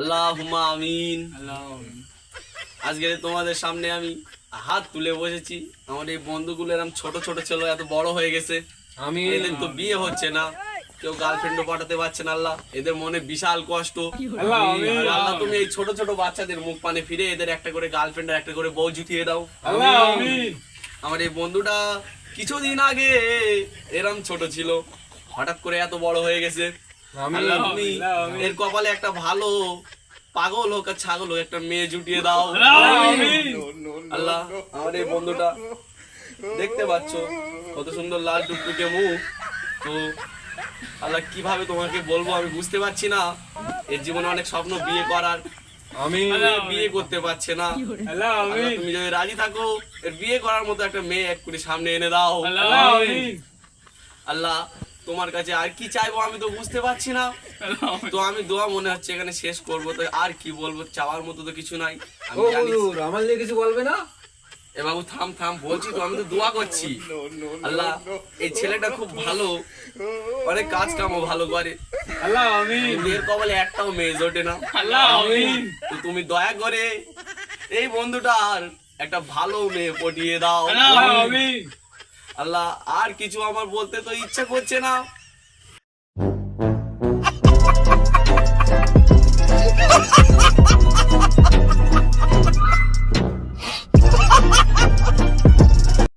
আল্লাহুম্মা আমিন। আজকে তোমাদের সামনে আমি হাত তুলে বসেছি। আমার এই বন্ধুগুলো এরকম ছোট ছোট ছিল এত বড় হয়ে গেছে। আমি এদের তো বিয়ে হচ্ছে না। কেউ গার্লফ্রেন্ডও পাঠাতে পারছে না আল্লাহ। এদের মনে বিশাল কষ্ট। আল্লাহ, তুমি এই ছোট ছোট বাচ্চাদের মুখ পানে ফিরে এদের একটা করে গার্লফ্রেন্ড আর একটা করে বউ জুটিয়ে দাও। আমার এই বন্ধুটা কিছুদিন আগে এরম ছোট ছিল। হঠাৎ করে এত বড় হয়ে গেছে। এর কপালে একটা ভালো পাগল হোক আর ছাগল হোক একটা মেয়ে জুটিয়ে দাও। আল্লাহ আমার এই বন্ধুটা দেখতে পাচ্ছ কত সুন্দর লাল টুকটুকে মুখ। তো আল্লাহ কীভাবে তোমাকে বলব আমি বুঝতে পারছি না। এর জীবনে অনেক স্বপ্ন বিয়ে করার। আমি বিয়ে করতে পারছে না। তুমি যদি রাজি থাকো এর বিয়ে করার মতো একটা মেয়ে এক করে সামনে এনে দাও। আল্লাহ তোমার কাছে আর কি চাইব আমি তো বুঝতে পারছি না। তো আমি দোয়া মনে হচ্ছে এখানে শেষ করব। তো আর কি বলব? চাওয়ার মতো তো কিছু নাই। আমি আমার নিয়ে কিছু বলবে না? এ বাবু থাম থাম বলছি তো আমি তো দোয়া করছি। আল্লাহ এই ছেলেটা খুব ভালো। অনেক কাজ কামও ভালো করে। আল্লাহ আমিন। কিন্তু এর কবলে একটাও মেয়ে জোটে না। আল্লাহ আমিন। তো তুমি দয়া করে এই বন্ধুটার একটা ভালো মেয়ে পটিয়ে দাও। আল্লাহ আমিন। আল্লাহ আর কিছু আমার বলতে তো ইচ্ছা করছে না।